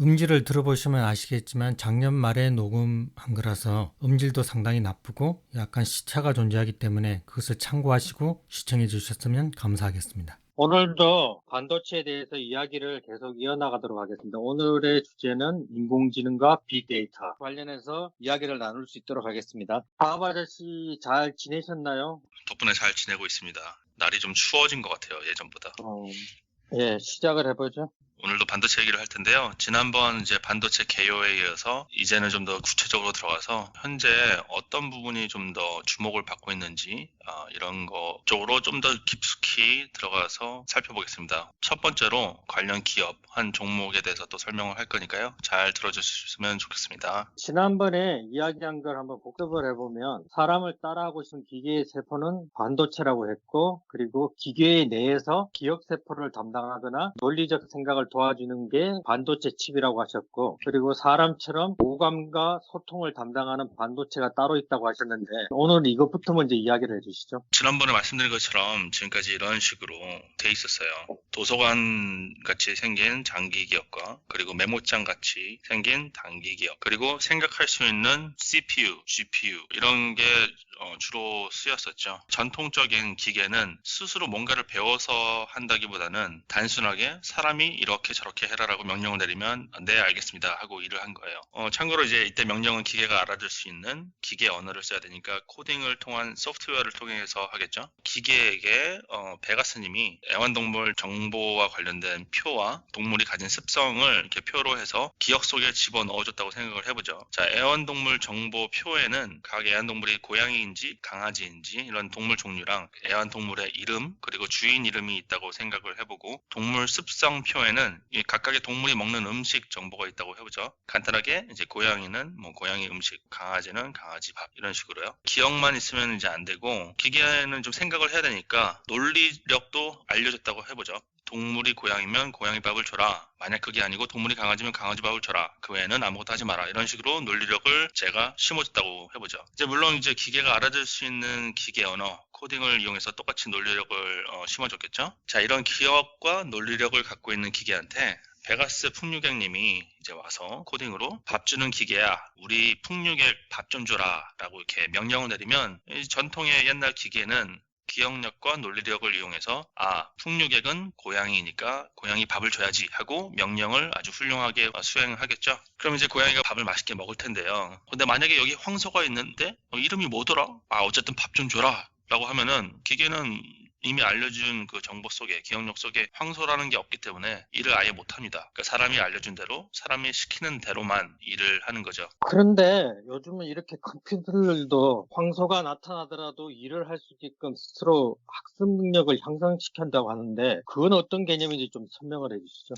음질을 들어보시면 아시겠지만 작년 말에 녹음한 거라서 음질도 상당히 나쁘고 약간 시차가 존재하기 때문에 그것을 참고하시고 시청해 주셨으면 감사하겠습니다. 오늘도 반도체에 대해서 이야기를 계속 이어나가도록 하겠습니다. 오늘의 주제는 인공지능과 빅데이터 관련해서 이야기를 나눌 수 있도록 하겠습니다. 바합 아저씨 잘 지내셨나요? 덕분에 잘 지내고 있습니다. 날이 좀 추워진 것 같아요, 예전보다. 어, 예, 시작을 해보죠. 오늘도 반도체 얘기를 할 텐데요. 지난번 이제 반도체 개요에 이어서 이제는 좀 더 구체적으로 들어가서 현재 어떤 부분이 좀 더 주목을 받고 있는지 아, 이런 거 쪽으로 좀 더 깊숙이 들어가서 살펴보겠습니다. 첫 번째로 관련 기업 한 종목에 대해서 또 설명을 할 거니까요. 잘 들어주셨으면 좋겠습니다. 지난번에 이야기한 걸 한번 복습을 해보면 사람을 따라하고 있는 기계의 세포는 반도체라고 했고 그리고 기계 내에서 기억 세포를 담당하거나 논리적 생각을 도와주는 게 반도체 칩이라고 하셨고 그리고 사람처럼 오감과 소통을 담당하는 반도체가 따로 있다고 하셨는데 오늘 이것부터 먼저 이야기를 해주시죠. 지난번에 말씀드린 것처럼 지금까지 이런 식으로 돼 있었어요. 도서관 같이 생긴 장기 기업과 그리고 메모장 같이 생긴 단기 기업 그리고 생각할 수 있는 CPU, GPU 이런 게 어, 주로 쓰였었죠. 전통적인 기계는 스스로 뭔가를 배워서 한다기보다는 단순하게 사람이 이렇게 저렇게 해라라고 명령을 내리면 네 알겠습니다 하고 일을 한 거예요. 어, 참고로 이제 이때 명령은 기계가 알아들 수 있는 기계 언어를 써야 되니까 코딩을 통한 소프트웨어를 통해서 하겠죠. 기계에게 어, 베가스님이 애완동물 정보와 관련된 표와 동물이 가진 습성을 이렇게 표로 해서 기억 속에 집어 넣어줬다고 생각을 해보죠. 자, 애완동물 정보 표에는 각 애완동물이 고양이인지 강아지인지 이런 동물 종류랑 애완동물의 이름 그리고 주인 이름이 있다고 생각을 해보고 동물 습성 표에는 이 각각의 동물이 먹는 음식 정보가 있다고 해보죠. 간단하게 이제 고양이는 뭐 고양이 음식, 강아지는 강아지 밥 이런 식으로요. 기억만 있으면 이제 안 되고 기계는 좀 생각을 해야 되니까 논리력도 알려줬다고 해보죠. 동물이 고양이면 고양이 밥을 줘라. 만약 그게 아니고 동물이 강아지면 강아지 밥을 줘라. 그 외에는 아무것도 하지 마라. 이런 식으로 논리력을 제가 심어줬다고 해보죠. 이제 물론 이제 기계가 알아들 수 있는 기계 언어, 코딩을 이용해서 똑같이 논리력을 어, 심어줬겠죠. 자, 이런 기억과 논리력을 갖고 있는 기계한테 베가스 풍류객님이 이제 와서 코딩으로 밥 주는 기계야 우리 풍류객 밥 좀 줘라 라고 이렇게 명령을 내리면 이 전통의 옛날 기계는 기억력과 논리력을 이용해서 아 풍류객은 고양이니까 고양이 밥을 줘야지 하고 명령을 아주 훌륭하게 수행하겠죠. 그럼 이제 고양이가 밥을 맛있게 먹을 텐데요. 근데 만약에 여기 황소가 있는데 어, 이름이 뭐더라? 아 어쨌든 밥 좀 줘라 라고 하면은 기계는 이미 알려준 그 정보 속에 기억력 속에 황소라는 게 없기 때문에 일을 아예 못합니다. 그러니까 사람이 알려준 대로 사람이 시키는 대로만 일을 하는 거죠. 그런데 요즘은 이렇게 컴퓨터들도 황소가 나타나더라도 일을 할 수 있게끔 스스로 학습 능력을 향상시킨다고 하는데 그건 어떤 개념인지 좀 설명을 해주시죠.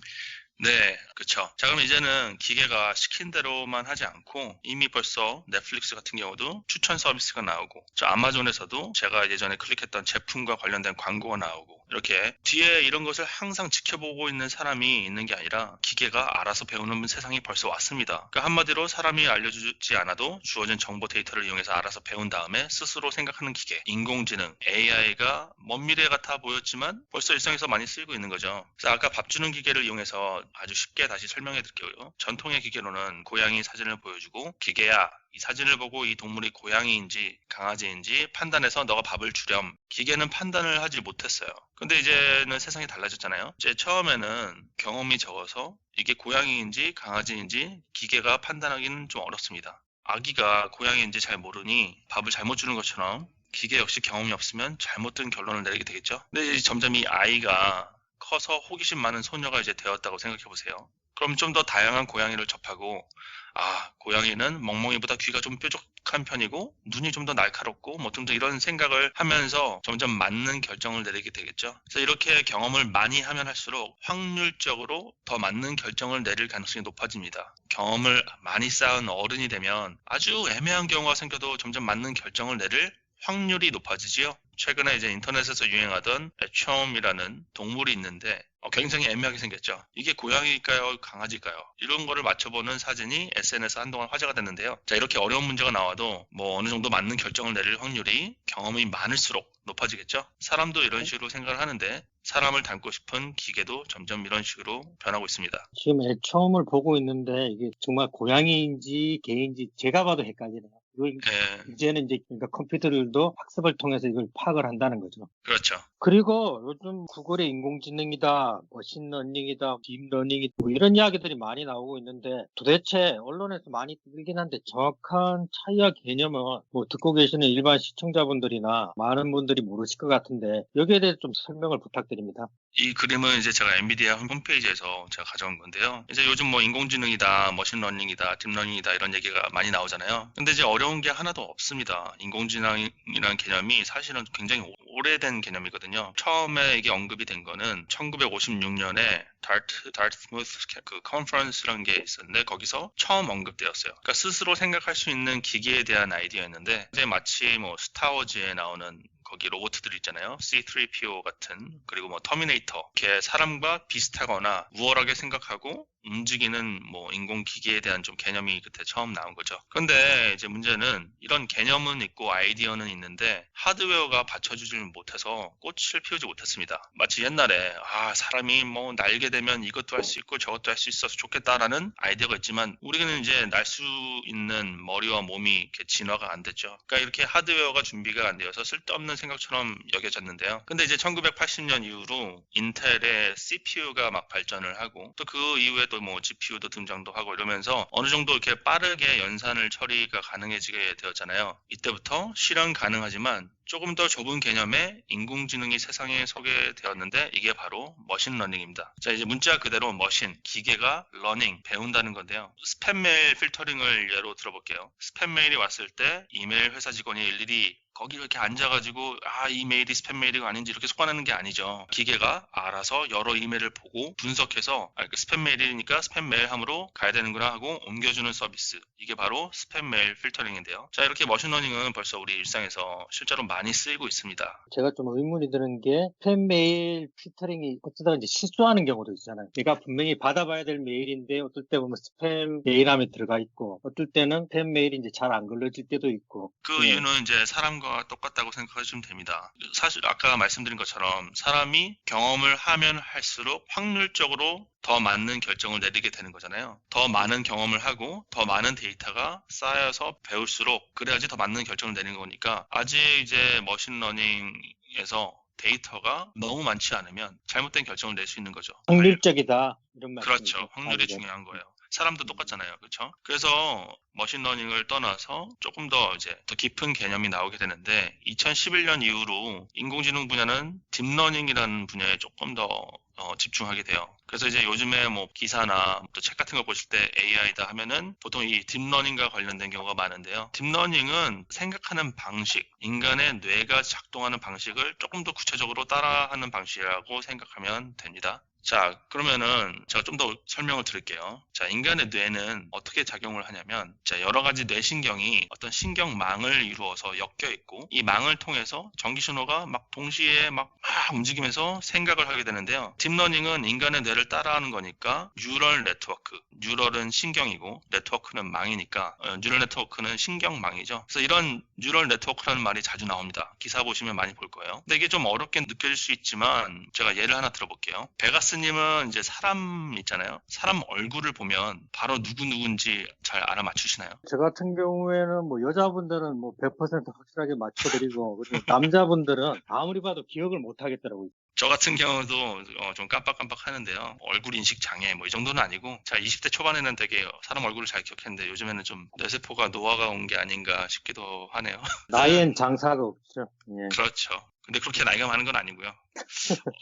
네, 그렇죠. 자, 그럼 이제는 기계가 시킨 대로만 하지 않고 이미 벌써 넷플릭스 같은 경우도 추천 서비스가 나오고, 저 아마존에서도 제가 예전에 클릭했던 제품과 관련된 광고가 나오고, 이렇게 뒤에 이런 것을 항상 지켜보고 있는 사람이 있는 게 아니라 기계가 알아서 배우는 세상이 벌써 왔습니다. 그러니까 한마디로 사람이 알려주지 않아도 주어진 정보 데이터를 이용해서 알아서 배운 다음에 스스로 생각하는 기계, 인공지능, AI가 먼 미래 같아 보였지만 벌써 일상에서 많이 쓰이고 있는 거죠. 그래서 아까 밥 주는 기계를 이용해서 아주 쉽게 다시 설명해 드릴게요. 전통의 기계로는 고양이 사진을 보여주고 기계야 이 사진을 보고 이 동물이 고양이인지 강아지인지 판단해서 너가 밥을 주렴. 기계는 판단을 하지 못했어요. 근데 이제는 세상이 달라졌잖아요. 이제 처음에는 경험이 적어서 이게 고양이인지 강아지인지 기계가 판단하기는 좀 어렵습니다. 아기가 고양이인지 잘 모르니 밥을 잘못 주는 것처럼 기계 역시 경험이 없으면 잘못된 결론을 내리게 되겠죠. 근데 점점 이 아이가 커서 호기심 많은 소녀가 이제 되었다고 생각해 보세요. 그럼 좀 더 다양한 고양이를 접하고 아 고양이는 멍멍이보다 귀가 좀 뾰족한 편이고 눈이 좀 더 날카롭고 뭐 등등 이런 생각을 하면서 점점 맞는 결정을 내리게 되겠죠. 그래서 이렇게 경험을 많이 하면 할수록 확률적으로 더 맞는 결정을 내릴 가능성이 높아집니다. 경험을 많이 쌓은 어른이 되면 아주 애매한 경우가 생겨도 점점 맞는 결정을 내릴 확률이 높아지지요. 최근에 이제 인터넷에서 유행하던 애처음이라는 동물이 있는데 어, 굉장히 애매하게 생겼죠. 이게 고양이일까요? 강아지일까요? 이런 거를 맞춰보는 사진이 SNS 한동안 화제가 됐는데요. 자, 이렇게 어려운 문제가 나와도 뭐 어느 정도 맞는 결정을 내릴 확률이 경험이 많을수록 높아지겠죠. 사람도 이런 식으로 생각을 하는데 사람을 닮고 싶은 기계도 점점 이런 식으로 변하고 있습니다. 지금 애 처음을 보고 있는데 이게 정말 고양이인지 개인지 제가 봐도 헷갈리네요. 예, 이제는 이제 그러니까 컴퓨터들도 학습을 통해서 이걸 파악을 한다는 거죠. 그렇죠. 그리고 요즘 구글의 인공지능이다, 머신러닝이다, 딥러닝이다 뭐 이런 이야기들이 많이 나오고 있는데 도대체 언론에서 많이 들리긴 한데 정확한 차이와 개념은 뭐 듣고 계시는 일반 시청자분들이나 많은 분들이 모르실 것 같은데 여기에 대해서 좀 설명을 부탁드립니다. 이 그림은 이제 제가 엔비디아 홈페이지에서 제가 가져온 건데요. 이제 요즘 뭐 인공지능이다, 머신러닝이다, 딥러닝이다 이런 얘기가 많이 나오잖아요. 근데 이제 어려운 게 하나도 없습니다. 인공지능이라는 개념이 사실은 굉장히 오- 오래된 개념이거든요. 처음에 이게 언급이 된 거는 1956년에 다트 다트무스 그 컨퍼런스라는 게 있었는데 거기서 처음 언급되었어요. 그러니까 스스로 생각할 수 있는 기계에 대한 아이디어였는데 이제 마치 뭐 스타워즈에 나오는 거기 로봇들 있잖아요. C3PO 같은 그리고 뭐 터미네이터 이렇게 사람과 비슷하거나 우월하게 생각하고 움직이는 뭐 인공기계에 대한 좀 개념이 그때 처음 나온 거죠. 그런데 이제 문제는 이런 개념은 있고 아이디어는 있는데 하드웨어가 받쳐주지 못해서 꽃을 피우지 못했습니다. 마치 옛날에 아 사람이 뭐 날게 되면 이것도 할 수 있고 저것도 할 수 있어서 좋겠다라는 아이디어가 있지만 우리는 이제 날 수 있는 머리와 몸이 이렇게 진화가 안 됐죠. 그러니까 이렇게 하드웨어가 준비가 안 되어서 쓸데없는 생각처럼 여겨졌는데요. 근데 이제 1980년 이후로 인텔의 CPU가 막 발전을 하고 또 그 이후에 또뭐 GPU도 등장도 하고 이러면서 어느 정도 이렇게 빠르게 연산을 처리가 가능해지게 되었잖아요. 이때부터 실현 가능하지만 조금 더 좁은 개념의 인공지능이 세상에 서게 되었는데 이게 바로 머신러닝입니다. 자 이제 문자 그대로 머신, 기계가 러닝, 배운다는 건데요. 스팸 메일 필터링을 예로 들어볼게요. 스팸 메일이 왔을 때 이메일 회사 직원이 일일이 거기 이렇게 앉아가지고 아 이 메일이 스팸 메일이 아닌지 이렇게 속아내는 게 아니죠. 기계가 알아서 여러 이메일을 보고 분석해서 아, 그 스팸 메일이니까 스팸 메일함으로 가야 되는구나 하고 옮겨주는 서비스. 이게 바로 스팸 메일 필터링인데요. 자 이렇게 머신러닝은 벌써 우리 일상에서 실제로 많이 쓰이고 있습니다. 제가 좀 의문이 드는 게 스팸 메일 필터링이 어쩌다가 이제 실수하는 경우도 있잖아요. 내가 분명히 받아봐야 될 메일인데 어떨 때 보면 스팸 메일함에 들어가 있고 어떨 때는 스팸 메일이 이제 잘 안 걸려질 때도 있고 그 네. 이유는 이제 사람 과 똑같다고 생각하시면 됩니다. 사실 아까 말씀드린 것처럼 사람이 경험을 하면 할수록 확률적으로 더 맞는 결정을 내리게 되는 거잖아요. 더 많은 경험을 하고 더 많은 데이터가 쌓여서 배울수록 그래야지 더 맞는 결정을 내리는 거니까 아직 이제 머신러닝에서 데이터가 너무 많지 않으면 잘못된 결정을 낼 수 있는 거죠. 확률적이다 이런 말씀이죠. 그렇죠. 확률이 아, 네. 중요한 거예요. 사람도 똑같잖아요. 그렇죠? 그래서 머신러닝을 떠나서 조금 더 이제 더 깊은 개념이 나오게 되는데 2011년 이후로 인공지능 분야는 딥러닝이라는 분야에 조금 더 어, 집중하게 돼요. 그래서 이제 요즘에 뭐 기사나 또 책 같은 거 보실 때 AI다 하면은 보통 이 딥러닝과 관련된 경우가 많은데요. 딥러닝은 생각하는 방식, 인간의 뇌가 작동하는 방식을 조금 더 구체적으로 따라하는 방식이라고 생각하면 됩니다. 자, 그러면은 제가 좀 더 설명을 드릴게요. 자, 인간의 뇌는 어떻게 작용을 하냐면, 자, 여러 가지 뇌신경이 어떤 신경망을 이루어서 엮여 있고, 이 망을 통해서 전기신호가 막 동시에 막, 막 움직이면서 생각을 하게 되는데요. 딥러닝은 인간의 뇌를 따라하는 거니까, 뉴럴 네트워크. 뉴럴은 신경이고, 네트워크는 망이니까, 어, 뉴럴 네트워크는 신경망이죠. 그래서 이런 뉴럴 네트워크라는 말이 자주 나옵니다. 기사 보시면 많이 볼 거예요. 근데 이게 좀 어렵게 느껴질 수 있지만, 제가 예를 하나 들어볼게요. 베가스 님은 이제 사람 있잖아요. 사람 얼굴을 보면 바로 누구 누군지 잘 알아맞추시나요? 저 같은 경우에는 뭐 여자분들은 뭐 100% 확실하게 맞춰드리고 남자분들은 아무리 봐도 기억을 못 하겠더라고요. 저 같은 경우도 어, 좀 깜빡깜빡 하는데요. 얼굴 인식 장애 뭐 이 정도는 아니고 자 20대 초반에는 되게 사람 얼굴을 잘 기억했는데 요즘에는 좀 뇌세포가 노화가 온 게 아닌가 싶기도 하네요. 나이엔 장사가 없죠. 예. 그렇죠. 근데 그렇게 나이가 많은 건 아니고요.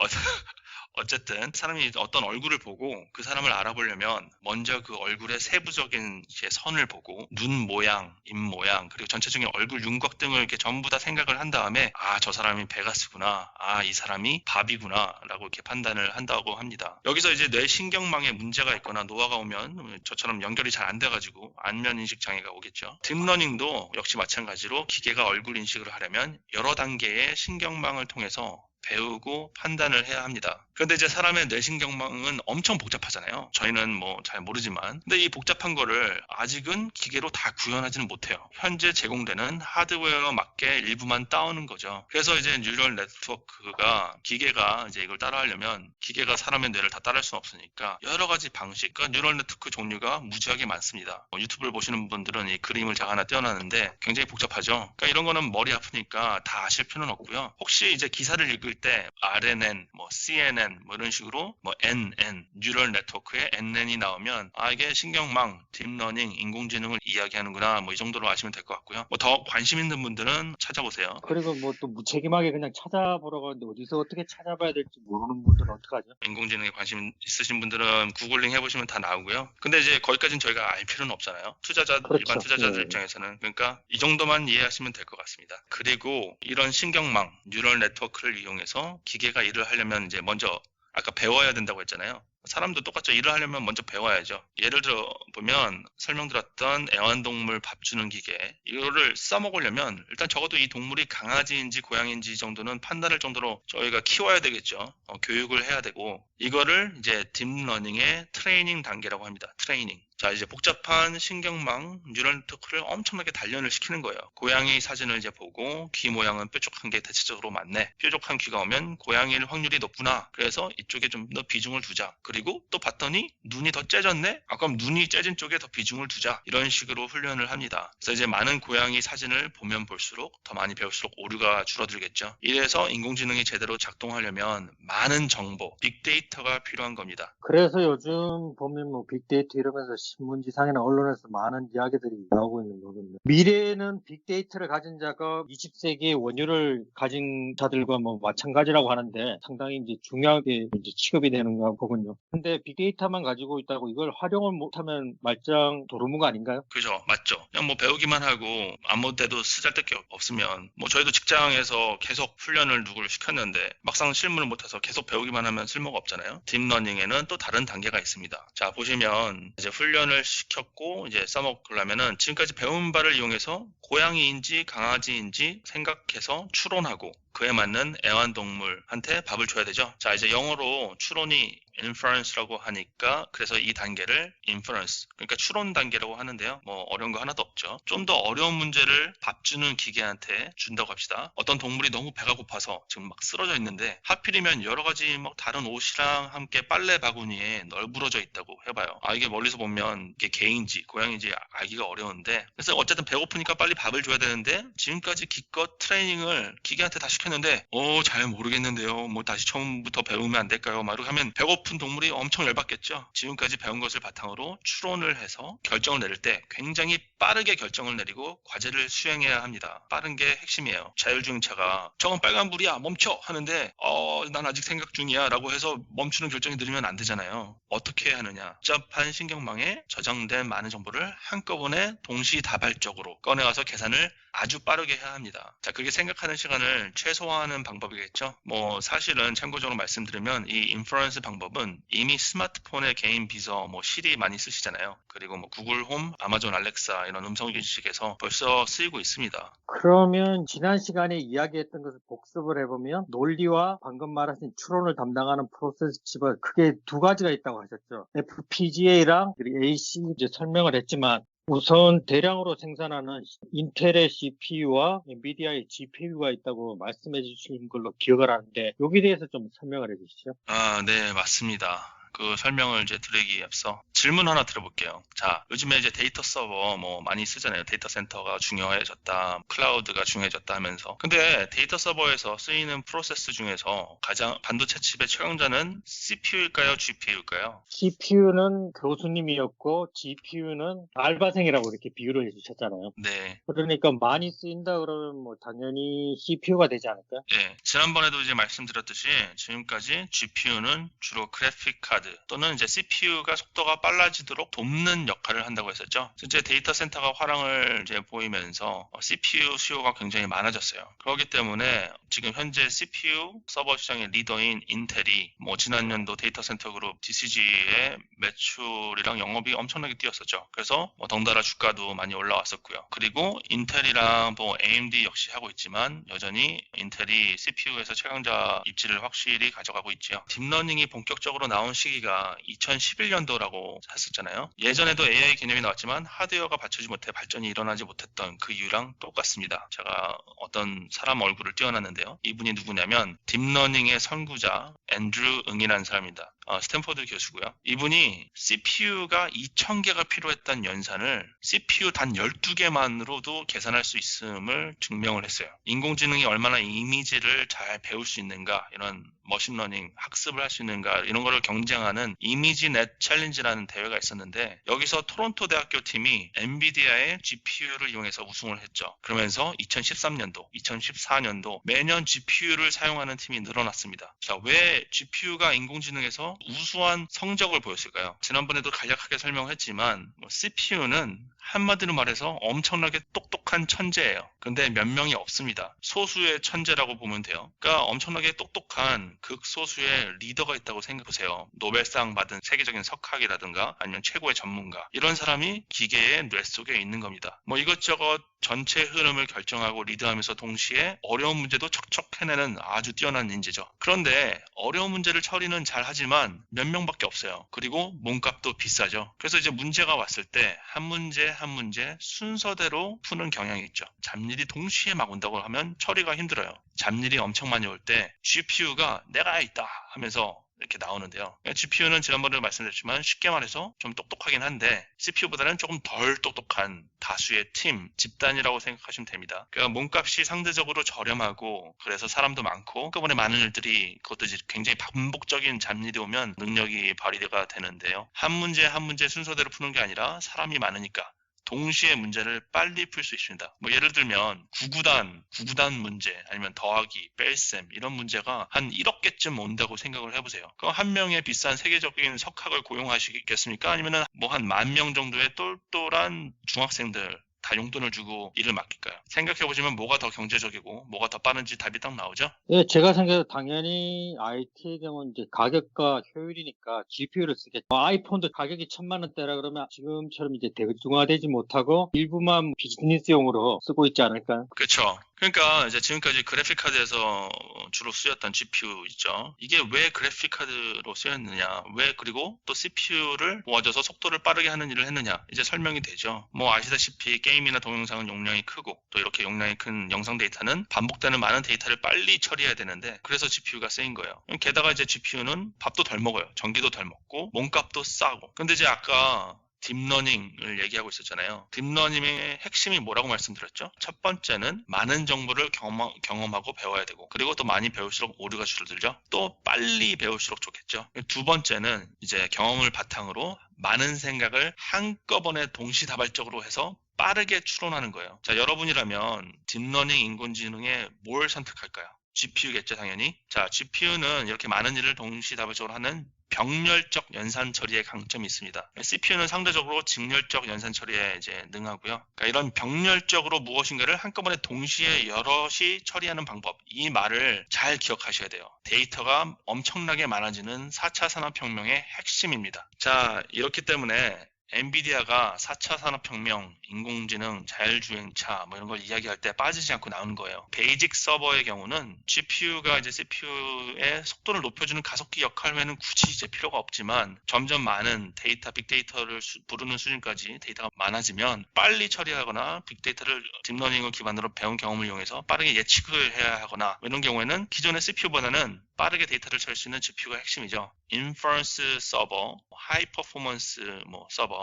어, 어쨌든 사람이 어떤 얼굴을 보고 그 사람을 알아보려면 먼저 그 얼굴의 세부적인 선을 보고 눈 모양, 입 모양, 그리고 전체적인 얼굴 윤곽 등을 이렇게 전부 다 생각을 한 다음에 아, 저 사람이 베가스구나. 아, 이 사람이 바비구나라고 이렇게 판단을 한다고 합니다. 여기서 이제 뇌신경망에 문제가 있거나 노화가 오면 저처럼 연결이 잘 안 돼 가지고 안면 인식 장애가 오겠죠. 딥러닝도 역시 마찬가지로 기계가 얼굴 인식을 하려면 여러 단계의 신경망을 통해서 배우고 판단을 해야 합니다. 근데 이제 사람의 뇌신경망은 엄청 복잡하잖아요. 저희는 뭐 잘 모르지만. 근데 이 복잡한 거를 아직은 기계로 다 구현하지는 못해요. 현재 제공되는 하드웨어에 맞게 일부만 따오는 거죠. 그래서 이제 뉴럴 네트워크가 기계가 이제 이걸 따라하려면 기계가 사람의 뇌를 다 따라할 수는 없으니까 여러 가지 방식, 그러니까 뉴럴 네트워크 종류가 무지하게 많습니다. 뭐 유튜브를 보시는 분들은 이 그림을 제가 하나 떼어놨는데 굉장히 복잡하죠. 그러니까 이런 거는 머리 아프니까 다 아실 필요는 없고요. 혹시 이제 기사를 읽을 때 RNN, 뭐 CNN 뭐 이런 식으로 뭐 NN, 뉴럴 네트워크에 NN이 나오면 아 이게 신경망, 딥러닝, 인공지능을 이야기하는구나 뭐 이 정도로 아시면 될 것 같고요. 뭐 더 관심 있는 분들은 찾아보세요. 그리고 뭐 또 무책임하게 그냥 찾아보러 가는데 어디서 어떻게 찾아봐야 될지 모르는 분들은 어떡하죠? 인공지능에 관심 있으신 분들은 구글링 해보시면 다 나오고요. 근데 이제 거기까지는 저희가 알 필요는 없잖아요. 투자자 그렇죠. 일반 투자자들 네. 입장에서는 그러니까 이 정도만 이해하시면 될 것 같습니다. 그리고 이런 신경망 뉴럴 네트워크를 이용해서 기계가 일을 하려면 이제 먼저 아까 배워야 된다고 했잖아요. 사람도 똑같죠. 일을 하려면 먼저 배워야죠. 예를 들어 보면 설명드렸던 애완동물 밥 주는 기계 이거를 써먹으려면 일단 적어도 이 동물이 강아지인지 고양이인지 정도는 판단할 정도로 저희가 키워야 되겠죠. 어, 교육을 해야 되고 이거를 이제 딥러닝의 트레이닝 단계라고 합니다. 트레이닝. 자 이제 복잡한 신경망 뉴럴 네트워크를 엄청나게 단련을 시키는 거예요. 고양이 사진을 이제 보고 귀 모양은 뾰족한 게 대체적으로 맞네. 뾰족한 귀가 오면 고양이일 확률이 높구나. 그래서 이쪽에 좀 더 비중을 두자. 그리고 또 봤더니 눈이 더 째졌네. 아 그럼 눈이 째진 쪽에 더 비중을 두자. 이런 식으로 훈련을 합니다. 그래서 이제 많은 고양이 사진을 보면 볼수록 더 많이 배울수록 오류가 줄어들겠죠. 이래서 인공지능이 제대로 작동하려면 많은 정보, 빅데이터가 필요한 겁니다. 그래서 요즘 보면 뭐 빅데이터 이러면서 신문지상이나 언론에서 많은 이야기들이 나오고 있는 거거든요. 미래에는 빅데이터를 가진 자가 20세기의 원유를 가진 자들과 뭐 마찬가지라고 하는데 상당히 이제 중요하게 이제 취급이 되는 거 보군요. 근데 빅데이터만 가지고 있다고 이걸 활용을 못하면 말짱 도루묵 아닌가요? 그죠 맞죠 그냥 뭐 배우기만 하고 아무 데도 쓰잘데기 없으면 뭐 저희도 직장에서 계속 훈련을 누구를 시켰는데 막상 실무를 못해서 계속 배우기만 하면 쓸모가 없잖아요 딥러닝에는 또 다른 단계가 있습니다 자 보시면 이제 훈련 을 시켰고 이제 써먹으려면은 지금까지 배운 바를 이용해서 고양이인지 강아지인지 생각해서 추론하고 그에 맞는 애완동물한테 밥을 줘야 되죠. 자, 이제 영어로 추론이 inference라고 하니까 그래서 이 단계를 inference 그러니까 추론 단계라고 하는데요. 뭐 어려운 거 하나도 없죠. 좀 더 어려운 문제를 밥 주는 기계한테 준다고 합시다. 어떤 동물이 너무 배가 고파서 지금 막 쓰러져 있는데 하필이면 여러 가지 막 다른 옷이랑 함께 빨래 바구니에 널브러져 있다고 해봐요. 아 이게 멀리서 보면 이게 개인지 고양인지 알기가 어려운데 그래서 어쨌든 배고프니까 빨리 밥을 줘야 되는데 지금까지 기껏 트레이닝을 기계한테 다시 켰는데 어 잘 모르겠는데요. 뭐 다시 처음부터 배우면 안 될까요? 막 이렇게 하면 배고픈 동물이 엄청 열받겠죠. 지금까지 배운 것을 바탕으로 추론을 해서 결정을 내릴 때 굉장히 빠르게 결정을 내리고 과제를 수행해야 합니다. 빠른 게 핵심이에요. 자율주행차가 저건 빨간불이야 멈춰 하는데 어 난 아직 생각 중이야 라고 해서 멈추는 결정이 느리면 안 되잖아요. 어떻게 하느냐 복잡한 신경망에 저장된 많은 정보를 한꺼번에 동시다발적으로 꺼내와서 계산을 아주 빠르게 해야 합니다. 자, 그게 생각하는 시간을 최 소화하는 방법이겠죠? 뭐, 사실은 참고적으로 말씀드리면 이 인퍼런스 방법은 이미 스마트폰의 개인 비서, 뭐, 시리 많이 쓰시잖아요. 그리고 뭐, 구글 홈, 아마존 알렉사 이런 음성 인식에서 벌써 쓰이고 있습니다. 그러면 지난 시간에 이야기했던 것을 복습을 해보면 논리와 방금 말하신 추론을 담당하는 프로세스 칩은 크게 두 가지가 있다고 하셨죠. FPGA랑 AC 이제 설명을 했지만 우선 대량으로 생산하는 인텔의 CPU와 엔비디아의 GPU가 있다고 말씀해 주신 걸로 기억을 하는데 여기에 대해서 좀 설명을 해 주시죠. 아, 네, 맞습니다. 그 설명을 이제 드리기 앞서 질문 하나 드려볼게요. 자, 요즘에 이제 데이터 서버 뭐 많이 쓰잖아요. 데이터 센터가 중요해졌다, 클라우드가 중요해졌다 하면서. 근데 데이터 서버에서 쓰이는 프로세스 중에서 가장 반도체 칩의 최강자는 CPU일까요, GPU일까요? CPU는 교수님이었고 GPU는 알바생이라고 이렇게 비유를 해 주셨잖아요. 네, 그러니까 많이 쓰인다 그러면 뭐 당연히 CPU가 되지 않을까요? 네. 지난번에도 이제 말씀드렸듯이 지금까지 GPU는 주로 그래픽 카드, 가드 또는 이제 CPU가 속도가 빨라지도록 돕는 역할을 한다고 했었죠. 실제 데이터 센터가 화랑을 이제 보이면서 CPU 수요가 굉장히 많아졌어요. 그렇기 때문에 지금 현재 CPU 서버 시장의 리더인 인텔이 뭐 지난 연도 데이터 센터 그룹 DCG의 매출이랑 영업이 엄청나게 뛰었었죠. 그래서 뭐 덩달아 주가도 많이 올라왔었고요. 그리고 인텔이랑 뭐 AMD 역시 하고 있지만 여전히 인텔이 CPU에서 최강자 입지를 확실히 가져가고 있죠. 딥러닝이 본격적으로 나온 시기 가 2011년도라고 했었잖아요. 예전에도 AI 개념이 나왔지만 하드웨어가 받쳐주지 못해 발전이 일어나지 못했던 그 이유랑 똑같습니다. 제가 어떤 사람 얼굴을 띄워놨는데요. 이분이 누구냐면 딥러닝의 선구자 앤드루 응이라는 사람입니다. 어, 스탠퍼드 교수고요. 이분이 CPU가 2000개가 필요했던 연산을 CPU 단 12개만으로도 계산할 수 있음을 증명을 했어요. 인공지능이 얼마나 이미지를 잘 배울 수 있는가 이런 머신러닝 학습을 할 수 있는가 이런 거를 경쟁하는 이미지넷 챌린지라는 대회가 있었는데 여기서 토론토 대학교 팀이 엔비디아의 GPU를 이용해서 우승을 했죠. 그러면서 2013년도, 2014년도 매년 GPU를 사용하는 팀이 늘어났습니다. 자, 왜 GPU가 인공지능에서 우수한 성적을 보였을까요? 지난번에도 간략하게 설명했지만 뭐 CPU는 한마디로 말해서 엄청나게 똑똑한 천재예요. 근데 몇 명이 없습니다. 소수의 천재라고 보면 돼요. 그러니까 엄청나게 똑똑한 극소수의 리더가 있다고 생각해보세요. 노벨상 받은 세계적인 석학이라든가 아니면 최고의 전문가 이런 사람이 기계의 뇌 속에 있는 겁니다. 뭐 이것저것 전체 흐름을 결정하고 리드하면서 동시에 어려운 문제도 척척 해내는 아주 뛰어난 인재죠. 그런데 어려운 문제를 처리는 잘 하지만 몇 명밖에 없어요. 그리고 몸값도 비싸죠. 그래서 이제 문제가 왔을 때 한 문제 한 문제 순서대로 푸는 경향이 있죠. 잡일이 동시에 막 온다고 하면 처리가 힘들어요. 잡일이 엄청 많이 올 때 GPU가 내가 있다 하면서 이렇게 나오는데요. GPU는 지난번에 말씀드렸지만 쉽게 말해서 좀 똑똑하긴 한데 CPU보다는 조금 덜 똑똑한 다수의 팀, 집단이라고 생각하시면 됩니다. 그러니까 몸값이 상대적으로 저렴하고 그래서 사람도 많고 한꺼번에 많은 일들이 그것도 이제 굉장히 반복적인 잡일이 오면 능력이 발휘가 되는데요. 한 문제 한 문제 순서대로 푸는 게 아니라 사람이 많으니까 동시에 문제를 빨리 풀 수 있습니다. 뭐 예를 들면 구구단, 구구단 문제 아니면 더하기, 뺄셈 이런 문제가 한 1억 개쯤 온다고 생각을 해보세요. 그럼 한 명의 비싼 세계적인 석학을 고용하시겠습니까? 아니면 뭐한 만 명 정도의 똘똘한 중학생들 다 용돈을 주고 일을 맡길까요? 생각해보시면 뭐가 더 경제적이고 뭐가 더 빠른지 답이 딱 나오죠? 예, 제가 생각해도 당연히 IT의 경우는 이제 가격과 효율이니까 GPU를 쓰겠죠. 뭐 아이폰도 가격이 천만 원대라 그러면 지금처럼 이제 대중화되지 못하고 일부만 비즈니스용으로 쓰고 있지 않을까요? 그렇죠. 그러니까 이제 지금까지 그래픽 카드에서 주로 쓰였던 GPU 있죠. 이게 왜 그래픽 카드로 쓰였느냐? 왜 그리고 또 CPU를 모아줘서 속도를 빠르게 하는 일을 했느냐? 이제 설명이 되죠. 뭐 아시다시피 게임이나 동영상은 용량이 크고 또 이렇게 용량이 큰 영상 데이터는 반복되는 많은 데이터를 빨리 처리해야 되는데 그래서 GPU가 쓰인 거예요. 게다가 이제 GPU는 밥도 덜 먹어요. 전기도 덜 먹고 몸값도 싸고. 근데 이제 아까 딥러닝을 얘기하고 있었잖아요. 딥러닝의 핵심이 뭐라고 말씀드렸죠? 첫 번째는 많은 정보를 경험, 경험하고 배워야 되고 그리고 또 많이 배울수록 오류가 줄어들죠. 또 빨리 배울수록 좋겠죠. 두 번째는 이제 경험을 바탕으로 많은 생각을 한꺼번에 동시다발적으로 해서 빠르게 추론하는 거예요. 자, 여러분이라면 딥러닝 인공지능에 뭘 선택할까요? GPU겠죠, 당연히. 자, GPU는 이렇게 많은 일을 동시다발적으로 하는 병렬적 연산 처리의 강점이 있습니다. CPU는 상대적으로 직렬적 연산 처리에 이제 능하고요. 그러니까 이런 병렬적으로 무엇인가를 한꺼번에 동시에 여럿이 처리하는 방법. 이 말을 잘 기억하셔야 돼요. 데이터가 엄청나게 많아지는 4차 산업혁명의 핵심입니다. 자, 이렇기 때문에 엔비디아가 4차 산업혁명, 인공지능, 자율주행차 뭐 이런 걸 이야기할 때 빠지지 않고 나오는 거예요. 베이직 서버의 경우는 GPU가 이제 CPU의 속도를 높여주는 가속기 역할 외에는 굳이 이제 필요가 없지만 점점 많은 데이터, 빅데이터를 수, 부르는 수준까지 데이터가 많아지면 빨리 처리하거나 빅데이터를 딥러닝을 기반으로 배운 경험을 이용해서 빠르게 예측을 해야 하거나 뭐 이런 경우에는 기존의 CPU보다는 빠르게 데이터를 처리할 수 있는 GPU가 핵심이죠. 인퍼런스 서버, 하이 퍼포먼스 뭐 서버,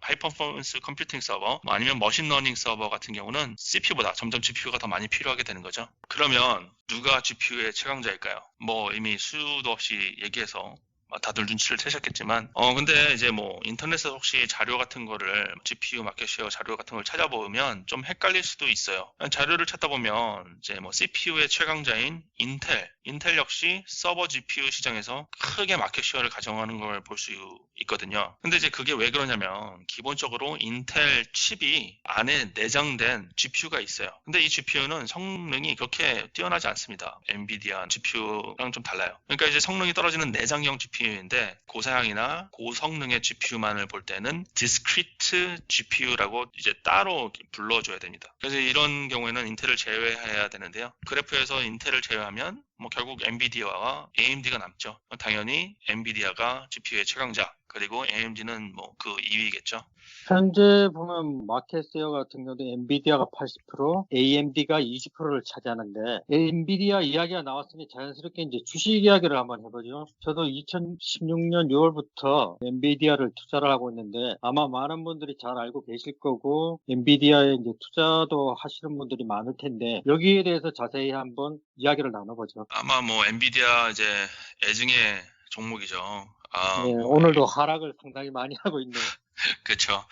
하이 퍼포먼스 컴퓨팅 서버, 뭐 아니면 머신러닝 서버 같은 경우는 CPU보다 점점 GPU가 더 많이 필요하게 되는 거죠. 그러면 누가 GPU의 최강자일까요? 뭐 이미 수도 없이 얘기해서 뭐 다들 눈치를 채셨겠지만, 어, 근데 이제 뭐 인터넷에서 혹시 자료 같은 거를 GPU 마켓쉐어 자료 같은 걸 찾아보면 좀 헷갈릴 수도 있어요. 자료를 찾다 보면 이제 뭐 CPU의 최강자인 인텔, 인텔 역시 서버 GPU 시장에서 크게 마켓쉐어를 가져가는 걸 볼 수 있거든요. 근데 이제 그게 왜 그러냐면 기본적으로 인텔 칩이 안에 내장된 GPU가 있어요. 근데 이 GPU는 성능이 그렇게 뛰어나지 않습니다. 엔비디아 GPU랑 좀 달라요. 그러니까 이제 성능이 떨어지는 내장형 GPU 인데 고사양이나 고성능의 GPU만을 볼 때는 discrete GPU라고 이제 따로 불러줘야 됩니다. 그래서 이런 경우에는 인텔을 제외해야 되는데요. 그래프에서 인텔을 제외하면 뭐 결국 엔비디아와 AMD가 남죠. 당연히 엔비디아가 GPU의 최강자, 그리고 AMD는 뭐 그 2위겠죠. 현재 보면 마켓세어 같은 경우도 엔비디아가 80%, AMD가 20%를 차지하는데 엔비디아 이야기가 나왔으니 자연스럽게 이제 주식 이야기를 한번 해보죠. 저도 2016년 6월부터 엔비디아를 투자를 하고 있는데 아마 많은 분들이 잘 알고 계실 거고 엔비디아에 이제 투자도 하시는 분들이 많을 텐데 여기에 대해서 자세히 한번 이야기를 나눠보죠. 아마 뭐 엔비디아 이제 애증의 종목이죠. 아, 네, 오늘도 하락을 상당히 많이 하고 있네요. 그렇죠.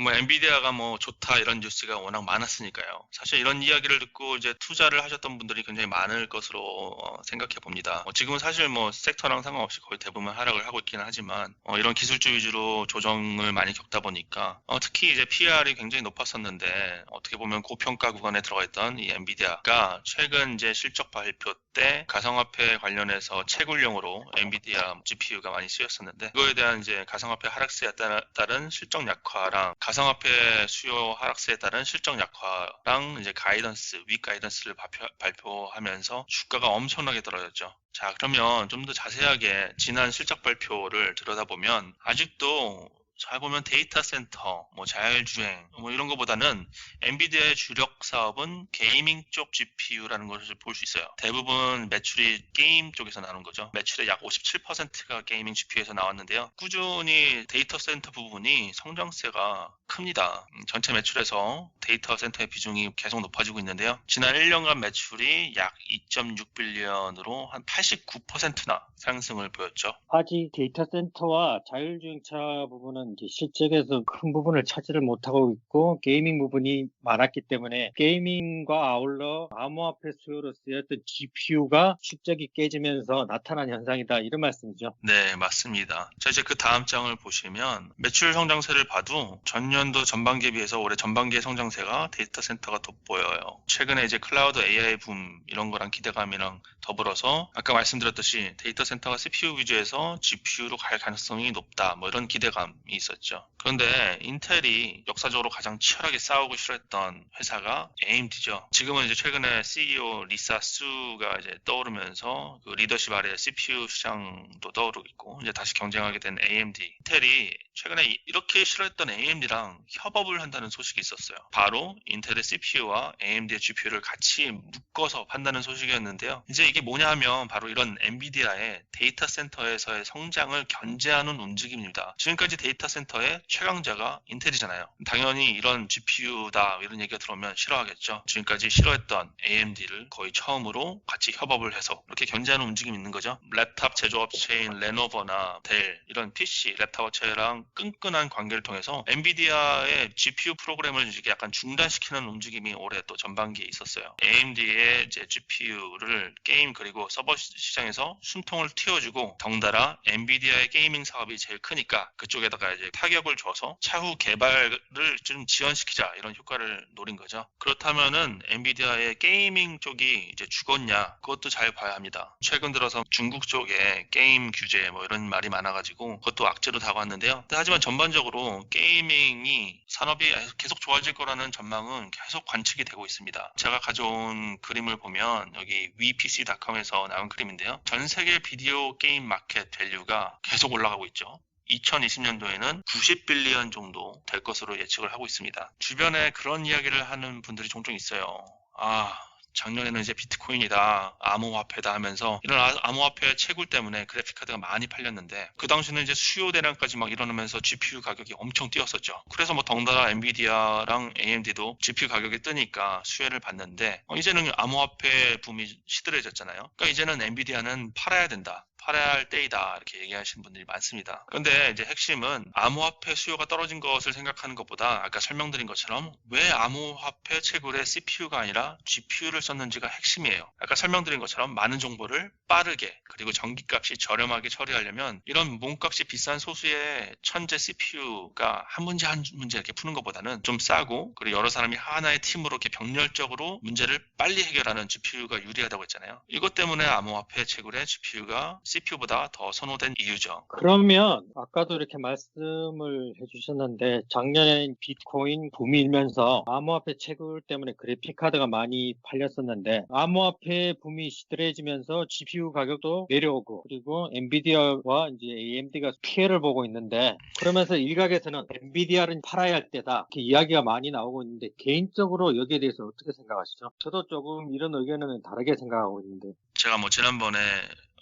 뭐 엔비디아가 뭐 좋다 이런 뉴스가 워낙 많았으니까요. 사실 이런 이야기를 듣고 이제 투자를 하셨던 분들이 굉장히 많을 것으로 어, 생각해 봅니다. 어, 지금은 사실 뭐 섹터랑 상관없이 거의 대부분 하락을 하고 있기는 하지만 어, 이런 기술주 위주로 조정을 많이 겪다 보니까 어, 특히 이제 PR이 굉장히 높았었는데 어떻게 보면 고평가 구간에 들어가 있던 이 엔비디아가 최근 이제 실적 발표 때 가상화폐 관련해서 채굴용으로 엔비디아 GPU가 많이 쓰였었는데 그거에 대한 이제 가상화폐 하락세에 따른 실적 약화랑 가상화폐 수요 하락세에 따른 실적 약화랑 이제 가이던스, 위 가이던스를 발표, 하면서 주가가 엄청나게 떨어졌죠. 자, 그러면 좀 더 자세하게 지난 실적 발표를 들여다보면 아직도 잘 보면 데이터 센터, 뭐 자율주행, 뭐 이런 것보다는 엔비디아의 주력 사업은 게이밍 쪽 GPU라는 것을 볼 수 있어요. 대부분 매출이 게임 쪽에서 나오는 거죠. 매출의 약 57%가 게이밍 GPU에서 나왔는데요. 꾸준히 데이터 센터 부분이 성장세가 큽니다. 음, 전체 매출에서 데이터 센터의 비중이 계속 높아지고 있는데요. 지난 1년간 매출이 약 2.6빌리언으로 한 89%나 상승을 보였죠. 아직 데이터 센터와 자율주행차 부분은 이제 실적에서 큰 부분을 차지를 못하고 있고 게이밍 부분이 많았기 때문에 게이밍과 아울러 암호화폐 수요로 쓰였던 GPU가 실적이 깨지면서 나타난 현상이다 이런 말씀이죠. 네, 맞습니다. 자 이제 그 다음 장을 보시면 매출 성장세를 봐도 전년도 전반기에 비해서 올해 전반기의 성장세가 데이터 센터가 돋보여요. 최근에 이제 클라우드 AI 붐 이런 거랑 기대감이랑 더불어서 아까 말씀드렸듯이 데이터 센터가 CPU 위주에서 GPU로 갈 가능성이 높다. 뭐 이런 기대감이 있었죠. 그런데 인텔이 역사적으로 가장 치열하게 싸우고 싫어했던 회사가 AMD죠. 지금은 이제 최근에 CEO 리사 수가 이제 떠오르면서 그 리더십 아래 CPU 시장도 떠오르고 있고 이제 다시 경쟁하게 된 AMD. 인텔이 최근에 이렇게 싫어했던 AMD랑 협업을 한다는 소식이 있었어요. 바로 인텔의 CPU와 AMD의 GPU를 같이 묶어서 판다는 소식이었는데요. 이제 이게 뭐냐 하면 바로 이런 엔비디아의 데이터 센터에서의 성장을 견제하는 움직임입니다. 지금까지 데이터 센터의 최강자가 인텔이잖아요. 당연히 이런 GPU다 이런 얘기가 들어오면 싫어하겠죠. 지금까지 싫어했던 AMD를 거의 처음으로 같이 협업을 해서 이렇게 견제하는 움직임이 있는 거죠. 랩탑 제조업체인 레노버나 델 이런 PC 랩탑 업체랑 끈끈한 관계를 통해서 엔비디아의 GPU 프로그램을 이렇게 약간 중단시키는 움직임이 올해 또 전반기에 있었어요. AMD의 이제 GPU를 게임 그리고 서버 시장에서 숨통을 틔워주고 덩달아 엔비디아의 게이밍 사업이 제일 크니까 그쪽에다가 이제 타격을 줘서 차후 개발을 좀 지연시키자 이런 효과를 노린 거죠. 그렇다면은 엔비디아의 게이밍 쪽이 이제 죽었냐 그것도 잘 봐야 합니다. 최근 들어서 중국 쪽에 게임 규제 뭐 이런 말이 많아가지고 그것도 악재로 다가왔는데요. 하지만 전반적으로 게이밍이 산업이 계속 좋아질 거라는 전망은 계속 관측이 되고 있습니다. 제가 가져온 그림을 보면 여기 vpc.com에서 나온 그림인데요. 전 세계 비디오 게임 마켓 밸류가 계속 올라가고 있죠. 2020년도에는 90빌리언 정도 될 것으로 예측을 하고 있습니다. 주변에 그런 이야기를 하는 분들이 종종 있어요. 아, 작년에는 이제 비트코인이다, 암호화폐다 하면서 이런 아, 암호화폐 채굴 때문에 그래픽카드가 많이 팔렸는데 그 당시는 이제 수요 대량까지 막 일어나면서 GPU 가격이 엄청 뛰었었죠. 그래서 뭐 덩달아 엔비디아랑 AMD도 GPU 가격이 뜨니까 수혜를 받는데 어, 이제는 암호화폐 붐이 시들해졌잖아요. 그러니까 이제는 엔비디아는 팔아야 된다. 팔아야 할 때이다 이렇게 얘기하시는 분들이 많습니다. 근데 이제 핵심은 암호화폐 수요가 떨어진 것을 생각하는 것보다 아까 설명드린 것처럼 왜 암호화폐 채굴에 CPU가 아니라 GPU를 썼는지가 핵심이에요. 아까 설명드린 것처럼 많은 정보를 빠르게 그리고 전기값이 저렴하게 처리하려면 이런 몸값이 비싼 소수의 천재 CPU가 한 문제 한 문제 이렇게 푸는 것보다는 좀 싸고 그리고 여러 사람이 하나의 팀으로 이렇게 병렬적으로 문제를 빨리 해결하는 GPU가 유리하다고 했잖아요. 이것 때문에 암호화폐 채굴에 GPU가 CPU보다 더 선호된 이유죠. 그러면 아까도 이렇게 말씀을 해주셨는데 작년엔 비트코인 붐이 일면서 암호화폐 채굴 때문에 그래픽 카드가 많이 팔렸었는데 암호화폐 붐이 시들해지면서 GPU 가격도 내려오고 그리고 엔비디아와 이제 AMD가 피해를 보고 있는데 그러면서 일각에서는 엔비디아를 팔아야 할 때다 이렇게 이야기가 많이 나오고 있는데 개인적으로 여기에 대해서 어떻게 생각하시죠? 저도 조금 이런 의견은 다르게 생각하고 있는데 제가 뭐 지난번에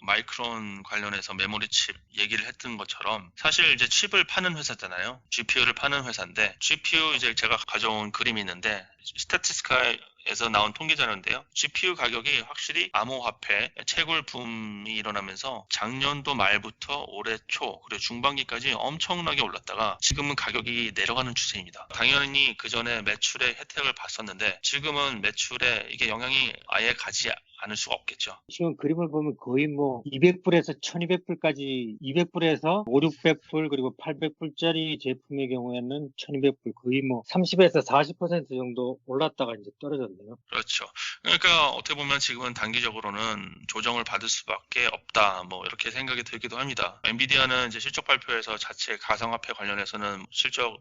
마이크론 관련해서 메모리 칩 얘기를 했던 것처럼 사실 이제 칩을 파는 회사잖아요. GPU를 파는 회사인데 GPU 이제 제가 가져온 그림이 있는데 스태티스카에서 나온 통계 자료인데요. GPU 가격이 확실히 암호화폐 채굴 붐이 일어나면서 작년도 말부터 올해 초 그리고 중반기까지 엄청나게 올랐다가 지금은 가격이 내려가는 추세입니다. 당연히 그 전에 매출의 혜택을 봤었는데 지금은 매출에 이게 영향이 아예 가지 않을 수가 없겠죠. 지금 그림을 보면 거의 뭐 200불에서 1200불까지 200불에서 5, 600불 그리고 800불짜리 제품의 경우에는 1200불 거의 뭐 30에서 40% 정도 올랐다가 이제 떨어졌네요. 그렇죠. 그러니까 어떻게 보면 지금은 단기적으로는 조정을 받을 수밖에 없다. 뭐 이렇게 생각이 들기도 합니다. 엔비디아는 이제 실적 발표에서 자체 가상화폐 관련해서는 실적을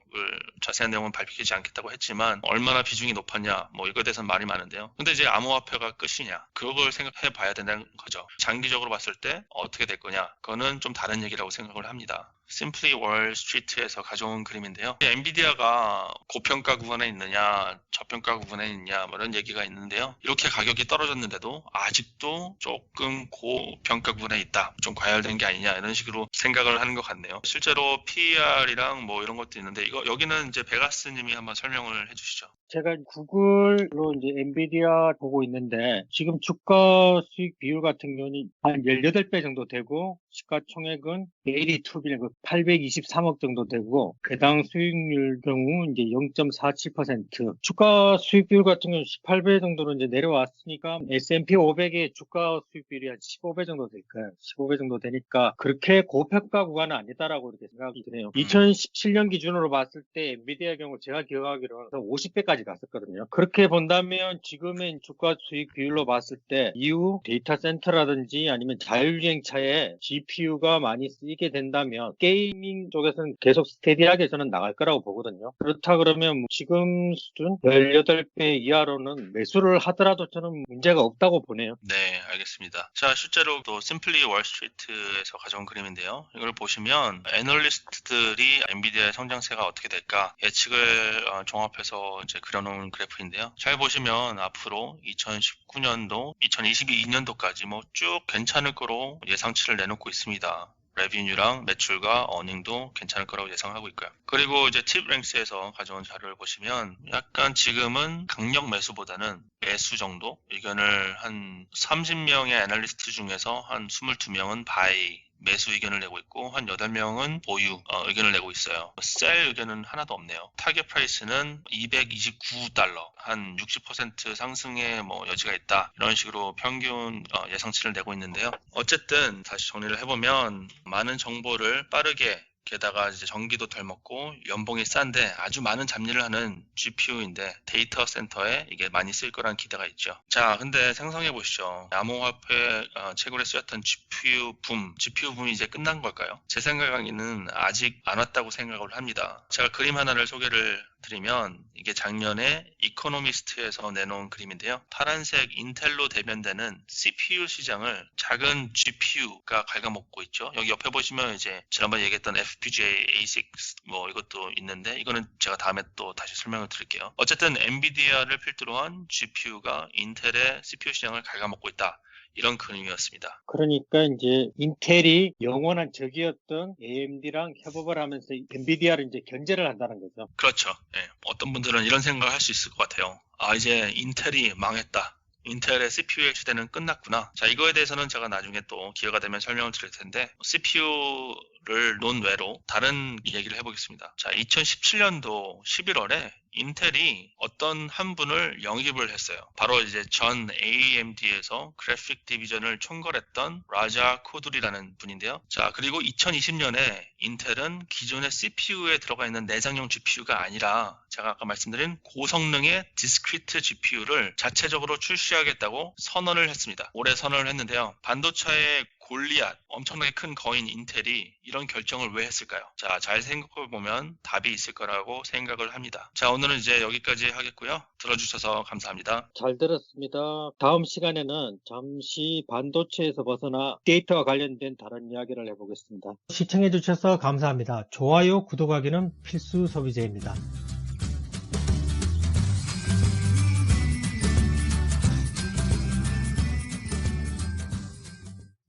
자세한 내용은 밝히지 않겠다고 했지만 얼마나 비중이 높았냐 뭐 이거에 대해서는 말이 많은데요. 근데 이제 암호화폐가 끝이냐 그걸 생각해 봐야 된다는 거죠. 장기적으로 봤을 때 어떻게 될 거냐 그거는 좀 다른 얘기라고 생각을 합니다. 심플리 월 스트리트에서 가져온 그림인데요. 엔비디아가 고평가 구간에 있느냐, 저평가 구간에 있느냐, 뭐 이런 얘기가 있는데요. 이렇게 가격이 떨어졌는데도 아직도 조금 고평가 구간에 있다. 좀 과열된 게 아니냐, 이런 식으로 생각을 하는 것 같네요. 실제로 PER이랑 뭐 이런 것도 있는데, 이거, 여기는 이제 베가스 님이 한번 설명을 해 주시죠. 제가 구글로 이제 엔비디아 보고 있는데 지금 주가 수익 비율 같은 경우는 한 18배 정도 되고 시가총액은 82빌리언 823억 정도 되고 배당 수익률 경우 이제 0.47% 주가 수익 비율 같은 경우는 18배 정도로 이제 내려왔으니까 S&P 500의 주가 수익 비율이 한 15배 정도 될까요? 15배 정도 되니까 그렇게 고평가 구간은 아니다라고 이렇게 생각이 드네요. 2017년 기준으로 봤을 때 엔비디아 경우 제가 기억하기로는 50배까지 갔었거든요. 그렇게 본다면 지금의 주가 수익 비율로 봤을 때 이후 데이터 센터라든지 아니면 자율주행차에 GPU가 많이 쓰이게 된다면 게이밍 쪽에서는 계속 스테디하게 저는 나갈 거라고 보거든요. 그렇다 그러면 뭐 지금 수준 18배 이하로는 매수를 하더라도 저는 문제가 없다고 보네요. 네, 알겠습니다. 자, 실제로 또 심플리 월스트리트에서 가져온 그림인데요. 이걸 보시면 애널리스트들이 엔비디아의 성장세가 어떻게 될까 예측을 어, 종합해서 이제 그려놓은 그래프인데요. 잘 보시면 앞으로 2019년도, 2022년도까지 뭐 쭉 괜찮을 거로 예상치를 내놓고 있습니다. 레비뉴랑 매출과 어닝도 괜찮을 거라고 예상하고 있고요. 그리고 이제 팁랭스에서 가져온 자료를 보시면 약간 지금은 강력 매수보다는 매수 정도 의견을 한 30명의 애널리스트 중에서 한 22명은 바이 매수 의견을 내고 있고 한 8명은 보유 어, 의견을 내고 있어요. 셀 의견은 하나도 없네요. 타겟 프라이스는 229달러 한 60% 상승의 뭐 여지가 있다 이런 식으로 평균 어, 예상치를 내고 있는데요. 어쨌든 다시 정리를 해보면 많은 정보를 빠르게 게다가 이제 전기도 덜 먹고 연봉이 싼데 아주 많은 잡일을 하는 GPU인데 데이터 센터에 이게 많이 쓰일 거란 기대가 있죠. 자, 근데 생성해 보시죠. 암호화폐 어, 채굴에 쓰였던 GPU 붐, GPU 붐이 이제 끝난 걸까요? 제 생각에는 아직 안 왔다고 생각을 합니다. 제가 그림 하나를 소개를 드리면 이게 작년에 이코노미스트에서 내놓은 그림인데요. 파란색 인텔로 대변되는 CPU 시장을 작은 GPU가 갉아먹고 있죠. 여기 옆에 보시면 이제 지난번에 얘기했던 FPGA A6 뭐 이것도 있는데 이거는 제가 다음에 또 다시 설명을 드릴게요. 어쨌든 엔비디아를 필두로 한 GPU가 인텔의 CPU 시장을 갉아먹고 있다. 이런 그림이었습니다. 그러니까 이제 인텔이 영원한 적이었던 AMD랑 협업을 하면서 엔비디아를 이제 견제를 한다는 거죠. 그렇죠. 예. 어떤 분들은 이런 생각을 할 수 있을 것 같아요. 아, 이제 인텔이 망했다. 인텔의 CPU의 시대는 끝났구나. 자, 이거에 대해서는 제가 나중에 또 기회가 되면 설명을 드릴 텐데 CPU를 논외로 다른 얘기를 해보겠습니다. 자, 2017년도 11월에 인텔이 어떤 한 분을 영입을 했어요. 바로 이제 전 AMD에서 그래픽 디비전을 총괄했던 라자 코두리라는 분인데요. 자, 그리고 2020년에 인텔은 기존의 CPU에 들어가 있는 내장용 GPU가 아니라 제가 아까 말씀드린 고성능의 디스크리트 GPU를 자체적으로 출시하겠다고 선언을 했습니다. 올해 선언을 했는데요. 반도체의 골리앗, 엄청나게 큰 거인 인텔이 이런 결정을 왜 했을까요? 자, 잘 생각해 보면 답이 있을 거라고 생각을 합니다. 자, 오늘은 이제 여기까지 하겠고요. 들어주셔서 감사합니다. 잘 들었습니다. 다음 시간에는 잠시 반도체에서 벗어나 데이터와 관련된 다른 이야기를 해보겠습니다. 시청해주셔서 감사합니다. 좋아요, 구독하기는 필수 소비재입니다.